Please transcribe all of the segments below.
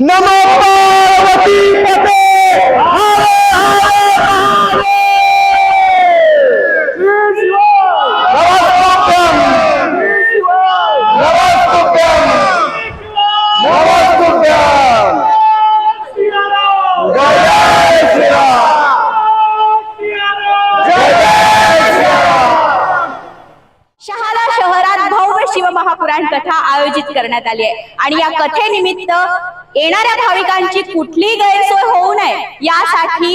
नमो पार्वती पते। हरे हरे नमस्कृत्यम शहाला शहरात भव्य शिवमहापुराण कथा आयोजित करण्यात आली आहे. आणि या कथेनिमित्त येणाऱ्या भाविकांची कुठलीही गैरसोय होऊ नये यासाठी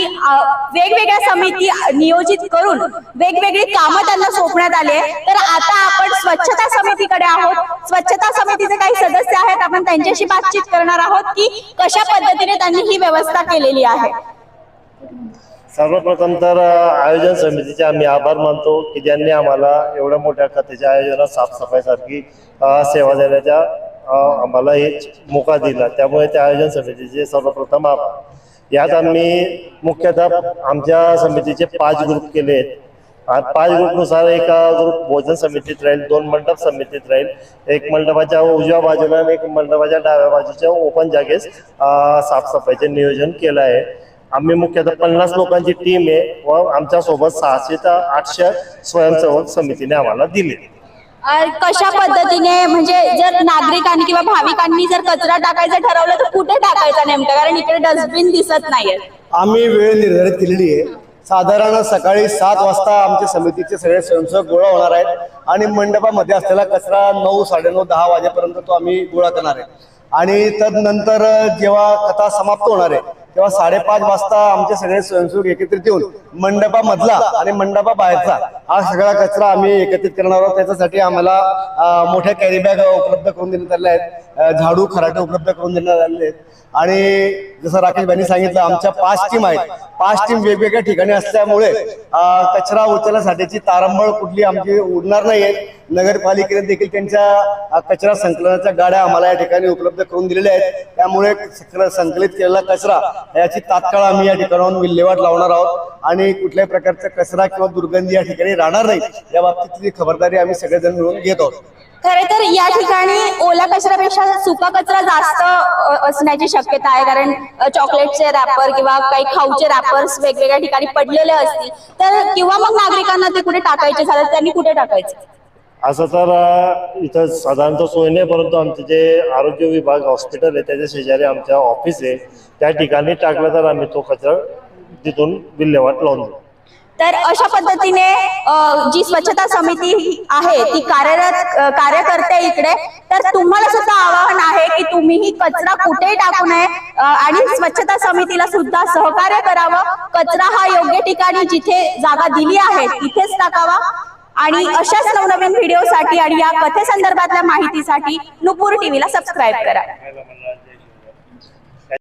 वेगवेगळ्या समिती नियोजित करून वेगवेगळी कामं त्यांना सोपण्यात आली आहे तर आता आपण स्वच्छता समितीकडे आहोत. स्वच्छता समितीचे काही सदस्य आहेत. आपण त्यांच्याशी बातचीत करणार आहोत की कशा पद्धतीने त्यांनी ही व्यवस्था केलेली आहे. सर्वप्रथम तर आयोजन समितीचे आम्ही आभार मानतो की ज्यांनी आम्हाला एवढ्या मोठ्या कथेच्या आयोजनात साफसफाईसारखी सेवा देण्याच्या आम्हाला हे मोका दिला. त्यामुळे त्या आयोजन समितीचे सर्वप्रथम आभार. यात आम्ही मुख्यतः आमच्या समितीचे पाच ग्रुप केले आहेत. पाच ग्रुपनुसार एका ग्रुप भोजन समितीत राहील दोन मंडप समितीत राहील. एक मंडपाच्या उजव्या बाजूला आणि एक मंडपाच्या डाव्या बाजूच्या ओपन जागेस साफसफाईचे नियोजन केलं आहे. आम्ही मुख्यतः पन्नास लोकांची टीम आहे व आमच्यासोबत सहाशे ते आठशे स्वयंसेवक समितीने आम्हाला दिले कशा पद्धतीने म्हणजे जर नागरिकांनी किंवा भाविकांनी जर कचरा टाकायचा ठरवलं तर कुठे टाकायचा नेमका? कारण इकडे डस्टबिन दिसत नाहीये. आम्ही वेळ निर्धारित केलेली आहे. साधारण सकाळी सात वाजता आमच्या समितीचे सगळे स्वयंसेवक गोळा होणार आहेत आणि मंडपामध्ये असलेला कचरा नऊ साडेनऊ दहा वाजेपर्यंत तो आम्ही गोळा करणार आहे. आणि तदनंतर जेव्हा कथा समाप्त होणार आहे तेव्हा साडेपाच वाजता आमचे सगळे स्वयंसेवक एकत्रित येऊन मंडपामधला आणि मंडपा बाहेरचा हा सगळा कचरा आम्ही एकत्रित करणार आहोत. त्याच्यासाठी आम्हाला मोठ्या कॅरी बॅग उपलब्ध करून देण्यात आल्या आहेत. झाडू खराटे उपलब्ध करून देण्यात आलेले आहेत. आणि जसं राकेश भाईंनी सांगितलं आमच्या पाच टीम आहेत. पाच टीम वेगवेगळ्या ठिकाणी असल्यामुळे कचरा उचलण्यासाठीची तारंबळ कुठली आमची उडणार नाहीये. नगरपालिकेने देखील त्यांच्या कचरा संकलनाच्या गाड्या आम्हाला या ठिकाणी उपलब्ध करून दिलेल्या आहेत. त्यामुळे संकलित केलेला कचरा याची तात्काळ आम्ही या ठिकाणाहून विल्हेवाट लावणार आहोत. आणि कुठल्याही प्रकारचा कचरा किंवा दुर्गंधी या ठिकाणी राहणार नाही. या बाबतीतली खबरदारी आम्ही सगळेजण मिळून घेत आहोत. खरे तर या ठिकाणी ओला कचऱ्यापेक्षा सुका कचरा जास्त असण्याची शक्यता आहे. कारण चॉकलेटचे रॅपर किंवा काही खाऊचे रॅपर्स वेगवेगळ्या ठिकाणी पडलेले असतील. तर किंवा मग नागरिकांना ते कुठे टाकायचे झालं त्यांनी कुठे टाकायचे? असं तर इथं साधारणतः सोय नाही परंतु आमचे जे आरोग्य विभाग हॉस्पिटल आहे त्याच्या शेजारी आमच्या ऑफिस आहे. त्या ठिकाणी टाकला तर आम्ही तो कचरा तिथून विल्हेवाट लावून देऊ. तर अशा पद्धतीने जी स्वच्छता समिती आहे ती कार्यरत कार्य करते इकडे तर तुम्हाला सुद्धा आवाहन आहे की तुम्हीही कचरा कुठेही टाकू नये आणि स्वच्छता समितीला सुद्धा सहकार्य करावं. कचरा हा योग्य ठिकाणी जिथे जागा दिली आहे तिथेच टाकावा. आणि अशाच नवनवीन व्हिडिओसाठी आणि या कथेसंदर्भातल्या माहितीसाठी नुपूर टीव्हीला सबस्क्राईब करा.